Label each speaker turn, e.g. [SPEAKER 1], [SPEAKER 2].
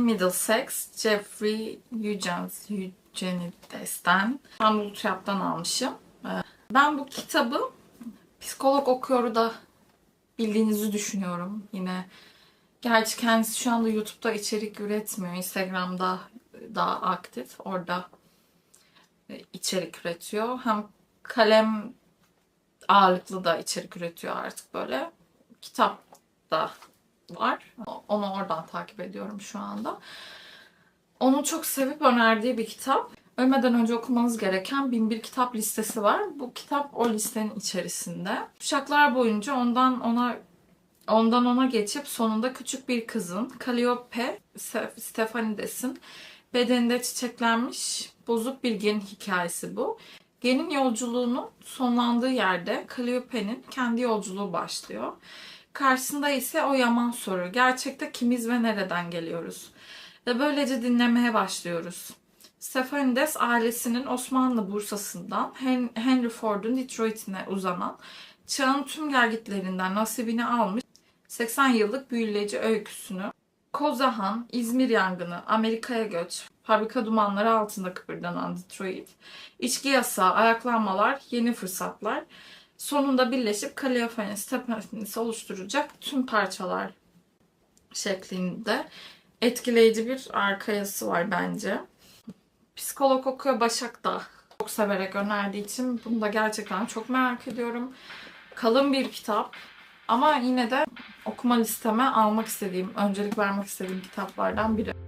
[SPEAKER 1] Middlesex, Jeffrey Eugenides, Eugenides'ten İstanbul Trap'tan almışım. Ee, Ben bu kitabı psikolog okuyoru da bildiğinizi düşünüyorum. Yine gerçi kendisi şu anda YouTube'da içerik üretmiyor. Instagram'da daha aktif. Orada e, içerik üretiyor. Hem kalem ağırlıklı da içerik üretiyor artık böyle. Kitap da var. Onu oradan takip ediyorum şu anda. Onu çok sevip önerdiği bir kitap. Ölmeden önce okumanız gereken 1001 kitap listesi var. Bu kitap o listenin içerisinde. Kuşaklar boyunca ondan ona ondan ona geçip sonunda küçük bir kızın Calliope Stefanides'in bedeninde çiçeklenmiş bozuk bir genin hikayesi bu. Genin yolculuğunun sonlandığı yerde Calliope'nin kendi yolculuğu başlıyor. Karşısında ise o yaman soru. Gerçekte kimiz ve nereden geliyoruz? Ve böylece dinlemeye başlıyoruz. Stephanides ailesinin Osmanlı Bursa'sından Hen- Henry Ford'un Detroit'ine uzanan çağın tüm gelgitlerinden nasibini almış 80 yıllık büyüleyici öyküsünü Kozahan, İzmir yangını, Amerika'ya göç, fabrika dumanları altında kıpırdanan Detroit, içki yasağı, ayaklanmalar, yeni fırsatlar, sonunda birleşip Calliope'nin Stephanis'i oluşturacak tüm parçalar şeklinde etkileyici bir arkayası var bence. Psikolog okuyor Başak da çok severek önerdiği için bunu da gerçekten çok merak ediyorum. Kalın bir kitap ama yine de okuma listeme almak istediğim, öncelik vermek istediğim kitaplardan biri.